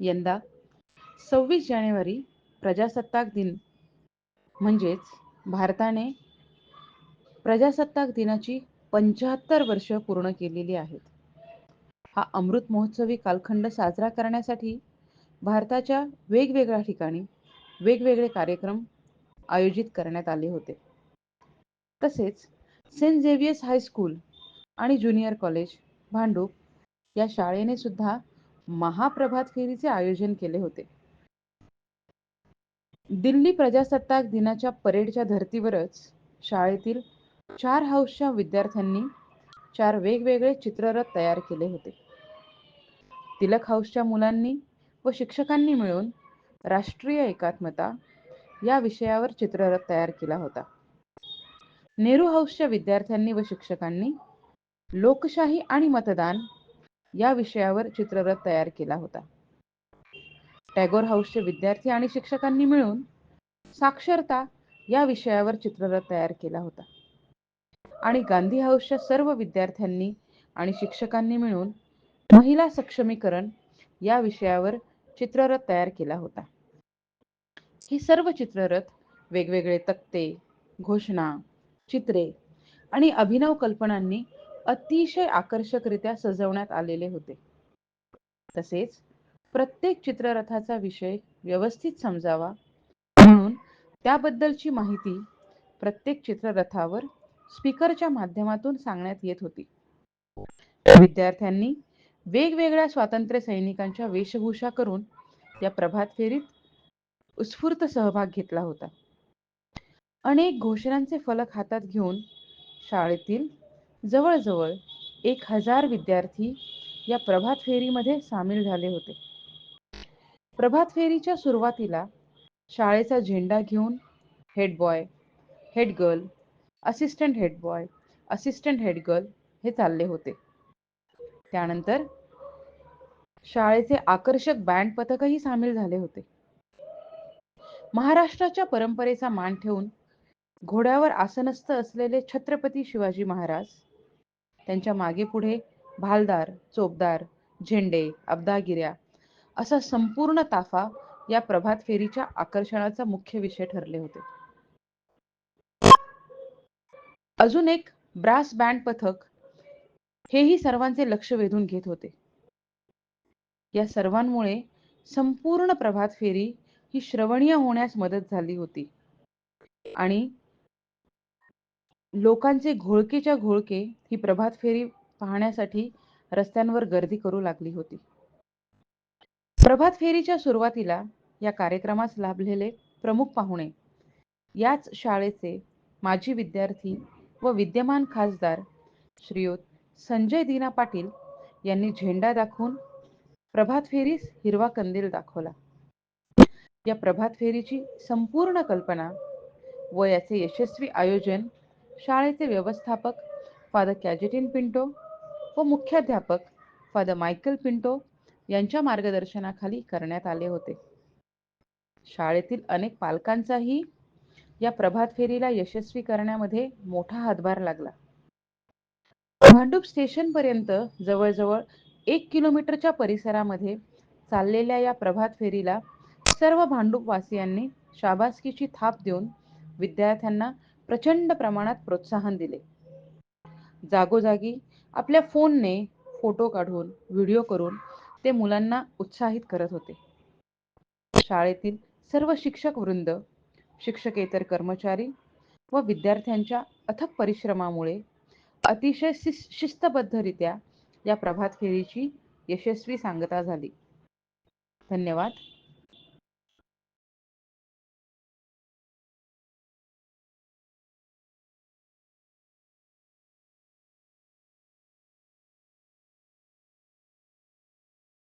यंदा सव्वीस जानेवारी प्रजासत्ताक दिन. म्हणजेच भारताने प्रजासत्ताक दिनाची पंच्याहत्तर वर्ष पूर्ण केलेली आहेत. हा अमृत महोत्सवी कालखंड साजरा करण्यासाठी भारताच्या वेगवेगळ्या ठिकाणी वेगवेगळे कार्यक्रम आयोजित करण्यात आले होते. तसेच सेंट झेवियर्स हायस्कूल आणि ज्युनियर कॉलेज भांडूप या शाळेने सुद्धा महाप्रभात फेरीचे आयोजन केले होते. दिल्ली प्रजासत्ताक दिनाच्या परेडच्या धर्तीवरच शाळेतील चार हाऊसच्या विद्यार्थ्यांनी चार वेगवेगळे चित्ररथ तयार केले होते. तिलक हाऊसच्या मुलांनी व शिक्षकांनी मिळून राष्ट्रीय एकात्मता या विषयावर चित्ररथ तयार केला होता. नेहरू हाऊसच्या विद्यार्थ्यांनी व शिक्षकांनी लोकशाही आणि मतदान या विषयावर चित्ररथ तयार केला होता. टॅगोर हाऊसचे विद्यार्थी आणि शिक्षकांनी मिळून साक्षरता या विषयावर चित्ररथ तयार केला होता. आणि गांधी हाऊसच्या सर्व विद्यार्थ्यांनी आणि शिक्षकांनी मिळून महिला सक्षमीकरण या विषयावर चित्ररथ तयार केला होता. ही सर्व चित्ररथ वेगवेगळे तक्ते घोषणा चित्रे आणि अभिनव कल्पनांनी अतिशय आकर्षकरित्या सजवण्यात आलेले होते. तसेच प्रत्येक चित्ररथाचा विषय व्यवस्थित समजावा. म्हणून त्याबद्दलची माहिती प्रत्येक चित्ररथावर स्पीकरच्या माध्यमातून सांगण्यात येत होती. विद्यार्थ्यांनी वेगवेगळ्या स्वातंत्र्य सैनिकांच्या वेशभूषा करून या प्रभात फेरीत उत्स्फूर्त सहभाग घेतला होता. अनेक घोषणांचे फलक हातात घेऊन शाळेतील जवळजवळ एक हजार विद्यार्थी या प्रभात फेरीमध्ये सामील झाले होते. प्रभात फेरीच्या सुरुवातीला शाळेचा झेंडा घेऊन head boy head girl assistant head boy assistant head girl हे चालले होते. त्यानंतर शाळेचे आकर्षक बँड पथकही सामील झाले होते. महाराष्ट्राच्या परंपरेचा मान ठेवून घोड्यावर आसनस्थ असलेले छत्रपती शिवाजी महाराज त्यांच्या मागे पुढे भालदार चोपदार झेंडे अब्दागिऱ्या असा संपूर्ण ताफा या प्रभात फेरीच्या आकर्षणाचा मुख्य विषय ठरले होते. अजून एक ब्रास बँड पथक हेही सर्वांचे लक्ष वेधून घेत होते. या सर्वांमुळे संपूर्ण प्रभात फेरी ही श्रवणीय होण्यास मदत झाली होती. आणि लोकांचे घोळकेच्या घोळके ही प्रभात फेरी पाहण्यासाठी रस्त्यांवर गर्दी करू लागली होती. प्रभात फेरीच्या सुरुवातीला या कार्यक्रमास लाभलेले प्रमुख पाहुणे याच शाळेचे माजी विद्यार्थी व विद्यमान खासदार श्रीयुत संजय दीना पाटील यांनी झेंडा दाखवून प्रभात फेरीस हिरवा कंदील दाखवला. या प्रभात फेरीची संपूर्ण कल्पना व याचे यशस्वी आयोजन शाळेचे व्यवस्थापक फादर कॅजेटिन पिंटो व मुख्याध्यापक फादर मायकल पिंटो यांच्या मार्गदर्शनाखाली करण्यात आले होते. शाळेतील अनेक पालकांचाही या प्रभात फेरीला यशस्वी करण्यामध्ये मोठा हातभार लागला. भांडूप स्टेशन पर्यंत जवळजवळ एक किलोमीटरच्या परिसरामध्ये चाललेल्या या प्रभात फेरीला सर्व भांडूप वासियांनी शाबासकीची थाप देऊन विद्यार्थ्यांना प्रचंड प्रमाणात प्रोत्साहन दिले. जागोजागी आपल्या फोनने फोटो काढून व्हिडिओ करून ते मुलांना उत्साहित करत होते. शाळेतील सर्व शिक्षक वृंद शिक्षकेतर कर्मचारी व विद्यार्थ्यांच्या अथक परिश्रमामुळे अतिशय शिस्तबद्धरित्या या प्रभात फेरीची यशस्वी सांगता झाली. धन्यवाद.